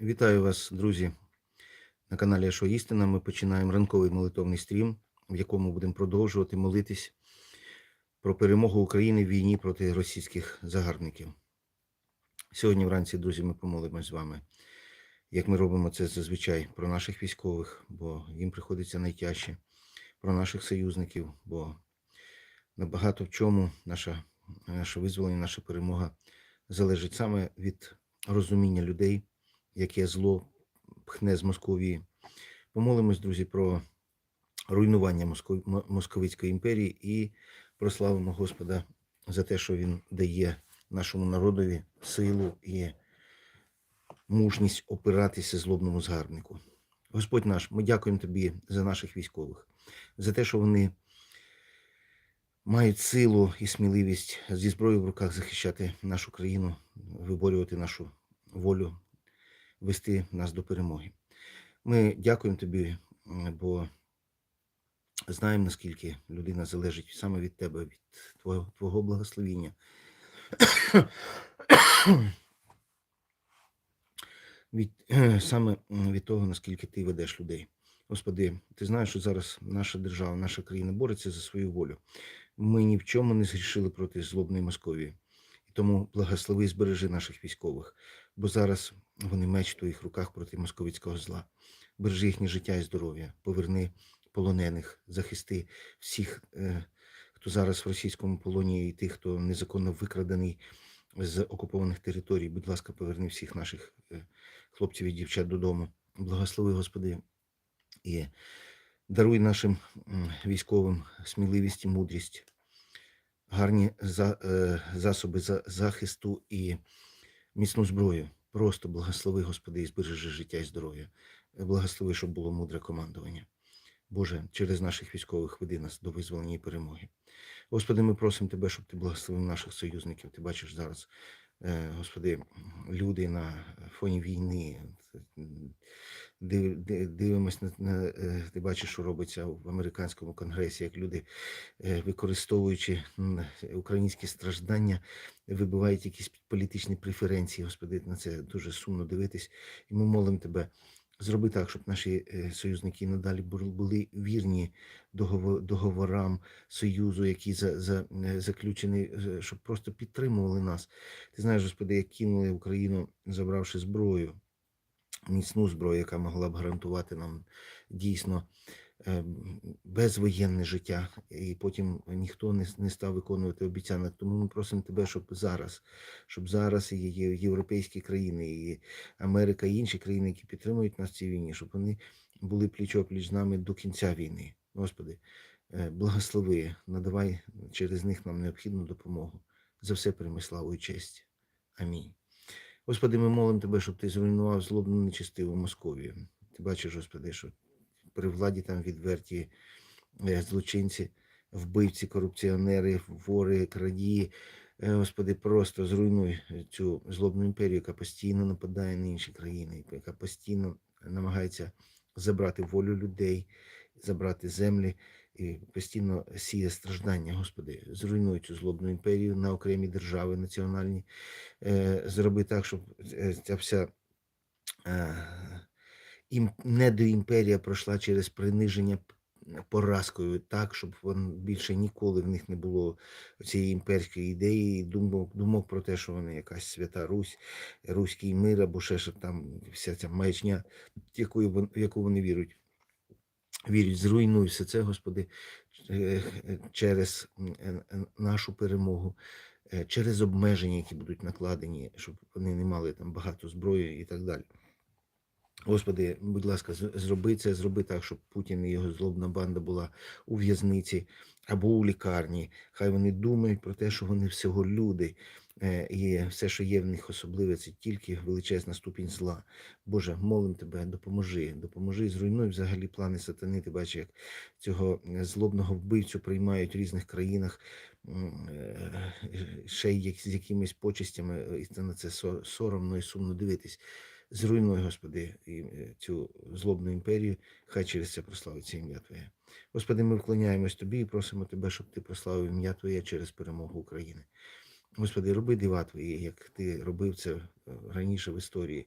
Вітаю вас, друзі, на каналі Що Істина. Ми починаємо ранковий молитовний стрім, в якому будемо продовжувати молитись про перемогу України в війні проти російських загарбників. Сьогодні вранці, друзі, ми помолимось з вами, як ми робимо це зазвичай про наших військових, бо їм приходиться найтяжче, про наших союзників, бо набагато в чому наша, наше визволення, наша перемога залежить саме від розуміння людей яке зло пхне з Московії. Помолимось, друзі, про руйнування Моско- Московицької імперії і прославимо Господа за те, що Він дає нашому народові силу і мужність опиратися злобному згарбнику. Господь наш, ми дякуємо Тобі за наших військових, за те, що вони мають силу і сміливість зі зброєю в руках захищати нашу країну, виборювати нашу волю, вести нас до перемоги. Ми дякуємо тобі, бо знаємо, наскільки людина залежить саме від тебе, від твого, твого благословіння. Від, саме від того, наскільки ти ведеш людей. Господи, ти знаєш, що зараз наша держава, наша країна бореться за свою волю. Ми ні в чому не згрішили проти злобної Московії. Тому благослови і збережи наших військових, бо зараз вони меч в твоїх руках проти московицького зла. Бережи їхнє життя і здоров'я, поверни полонених, захисти всіх, е, хто зараз в російському полоні, і тих, хто незаконно викрадений з окупованих територій. Будь ласка, поверни всіх наших е, хлопців і дівчат додому. Благослови, Господи, і даруй нашим військовим сміливість і мудрість, гарні е, засоби за, захисту і міцну зброю. Просто благослови, Господи, і збережи життя і здоров'я. Благослови, щоб було мудре командування. Боже, через наших військових веди нас до визволення і перемоги. Господи, ми просимо Тебе, щоб Ти благословив наших союзників. Ти бачиш зараз, е, Господи, люди на фоні війни. Дивимось на, на е, ти бачиш, що робиться в американському конгресі, як люди, е, використовуючи українські страждання, вибивають якісь політичні преференції. Господи, на це дуже сумно дивитись. І ми молимо Тебе, зроби так, щоб наші е, союзники надалі були- вірні договорам Союзу, які за, за, е, заключені, е, щоб просто підтримували нас. Ти знаєш, Господи, як кинули Україну, забравши зброю, міцну зброю, яка могла б гарантувати нам дійсно безвоєнне життя, і потім ніхто не, не став виконувати обіцянок. Тому ми просимо тебе, щоб зараз, щоб зараз і європейські країни, і Америка, і інші країни, які підтримують нас в цій війні, щоб вони були пліч-опліч з нами до кінця війни. Господи, е, благослови, надавай через них нам необхідну допомогу. За все прийми славу і честь. Амінь. Господи, ми молимо Тебе, щоб Ти зруйнував злобну нечистиву Московію. Ти бачиш, Господи, що при владі там відверті е, злочинці, вбивці, корупціонери, вори, крадії. Е, Господи, просто зруйнуй цю злобну імперію, яка постійно нападає на інші країни, яка постійно намагається забрати волю людей, забрати землі і постійно сіє страждання. Господи, зруйнуй цю злобну імперію на окремі держави національні. Е, Зроби так, щоб ця вся недоімперія пройшла через приниження поразкою, так, щоб вон більше ніколи в них не було цієї імперської ідеї, думок, думок про те, що вони якась свята Русь, руський мир, або ще що там вся ця маячня, в яку вони вірують. Вірять, зруйнуй все це, Господи, е, е, через е, нашу перемогу, через обмеження, які будуть накладені, щоб вони не мали там багато зброї і так далі. Господи, будь ласка, зроби це, зроби так, щоб Путін і його злобна банда була у в'язниці або у лікарні. Хай вони думають про те, що вони всього люди, е, і все, що є в них особливе, це тільки величезна ступінь зла. Боже, молим тебе, допоможи, допоможи, зруйнуй взагалі плани сатани. Ти бачиш, як цього е, злобного вбивцю приймають в різних країнах е, ще й з якимись почестями, е, і це на це соромно і сумно дивитись. Зруйнуй, Господи, е, цю злобну імперію, хай через це прославиться ім'я Твоє. Господи, ми вклоняємось Тобі і просимо Тебе, щоб Ти прославив ім'я Твоє через перемогу України. Господи, роби дива Твої, як Ти робив це раніше в історії.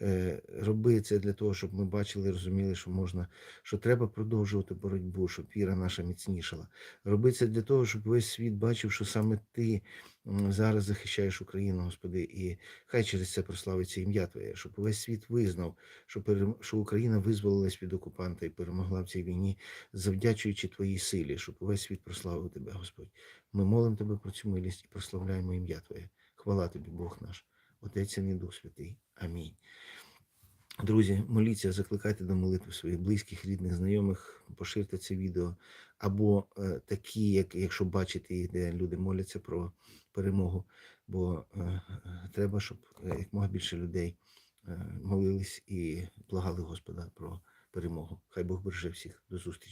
Е, Роби це для того, щоб ми бачили, розуміли, що можна, що треба продовжувати боротьбу, щоб віра наша міцнішала. Роби це для того, щоб весь світ бачив, що саме Ти зараз захищаєш Україну, Господи, і хай через це прославиться ім'я Твоє, щоб весь світ визнав, що, що Україна визволилась від окупанта і перемогла в цій війні, завдячуючи Твоїй силі, щоб увесь світ прославив Тебе, Господь. Ми молимо Тебе про цю милість і прославляємо ім'я Твоє. Хвала Тобі, Бог наш, Отець Дух Святий. Амінь. Друзі, моліться, закликайте до молитви своїх близьких, рідних, знайомих, поширте це відео. Або е, такі, як якщо бачите їх, де люди моляться про перемогу. Бо е, треба, щоб е, якмога більше людей е, молились і благали Господа про перемогу. Хай Бог береже всіх. До зустрічі.